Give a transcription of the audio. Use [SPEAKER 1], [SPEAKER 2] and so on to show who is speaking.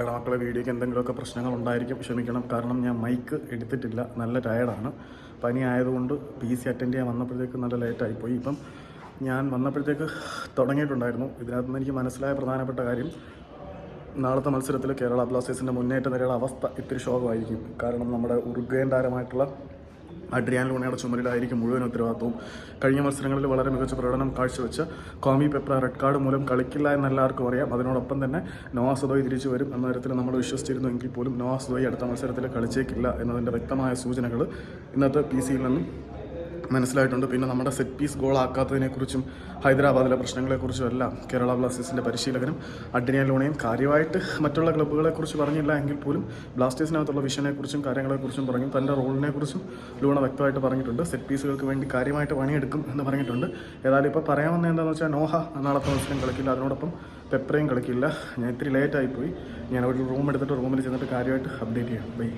[SPEAKER 1] എടാ മക്കളെ വീഡിയോയ്ക്ക് എന്തെങ്കിലുമൊക്കെ പ്രശ്നങ്ങൾ ഉണ്ടായിരിക്കും ക്ഷമിക്കണം. കാരണം ഞാൻ മൈക്ക് എടുത്തിട്ടില്ല. നല്ല ടയർഡാണ് പനി ആയതുകൊണ്ട് പി സി അറ്റൻഡ് ചെയ്യാൻ വന്നപ്പോഴത്തേക്ക് നല്ല ലേറ്റായി പോയി ഇപ്പം ഞാൻ വന്നപ്പോഴത്തേക്ക് തുടങ്ങിയിട്ടുണ്ടായിരുന്നു. ഇതിനകത്ത് നിന്ന് എനിക്ക് മനസ്സിലായ പ്രധാനപ്പെട്ട കാര്യം നാളത്തെ മത്സരത്തിൽ കേരള ബ്ലാസ്റ്റേഴ്സിന്റെ മുന്നേറ്റ നിരയുടെ അവസ്ഥ ഇത്തിരി ശോകമായിരിക്കും. കാരണം നമ്മുടെ ഉറുഗ്വേൻ താരമായിട്ടുള്ള അഡ്രിയാൻ ലൂണയുടെ ചുമലിലായിരിക്കും മുഴുവൻ ഉത്തരവാദിത്വവും. കഴിഞ്ഞ മത്സരങ്ങളിൽ വളരെ മികച്ച പ്രകടനം കാഴ്ചവെച്ച് കോമി പെപ്ര റെഡ് കാർഡ് മൂലം കളിക്കില്ല എന്ന് എല്ലാവർക്കും അറിയാം. അതിനോടൊപ്പം തന്നെ നോവാ സുദോയ് തിരിച്ചു വരും എന്ന തരത്തിൽ നമ്മൾ വിശ്വസിച്ചിരുന്നു എങ്കിൽ പോലും നോവാ സുദോയ് അടുത്ത മത്സരത്തിൽ കളിച്ചേക്കില്ല എന്നതിന്റെ വ്യക്തമായ സൂചനകൾ ഇന്നത്തെ പി സിയിൽ നിന്നും മനസ്സിലായിട്ടുണ്ട്. പിന്നെ നമ്മുടെ സെറ്റ് പീസ് ഗോൾ ആക്കാത്തതിനെക്കുറിച്ചും ഹൈദരാബാദിലെ പ്രശ്നങ്ങളെക്കുറിച്ചും എല്ലാം കേരള ബ്ലാസ്റ്റേഴ്സിന്റെ പരിശീലകനും അഡ്രിയാൻ ലോണയും കാര്യമായിട്ട് മറ്റുള്ള ക്ലബ്ബുകളെക്കുറിച്ച് പറഞ്ഞില്ല എങ്കിൽ പോലും ബ്ലാസ്റ്റേഴ്സിനകത്തുള്ള വിഷനെക്കുറിച്ചും കാര്യങ്ങളെക്കുറിച്ചും പറഞ്ഞു. തന്റെ റോളിനെക്കുറിച്ചും ലൂണ വ്യക്തമായിട്ട് പറഞ്ഞിട്ടുണ്ട്. സെറ്റ് പീസുകൾക്ക് വേണ്ടി കാര്യമായിട്ട് പണിയെടുക്കും എന്ന് പറഞ്ഞിട്ടുണ്ട്. ഏതായാലും ഇപ്പോൾ പറയാൻ വന്നത് എന്താണെന്ന് വെച്ചാൽ നോഹ നാളത്തെ മത്സരം കളിക്കില്ല. അതിനോടൊപ്പം പെപ്പറേയും കളിക്കില്ല. ഞാൻ ഇത്തിരി ലേറ്റായി പോയി. ഞാൻ ഒരു റൂം എടുത്തിട്ട് റൂമിൽ ചെന്നിട്ട് കാര്യമായിട്ട് അപ്ഡേറ്റ് ചെയ്യാം. ബൈ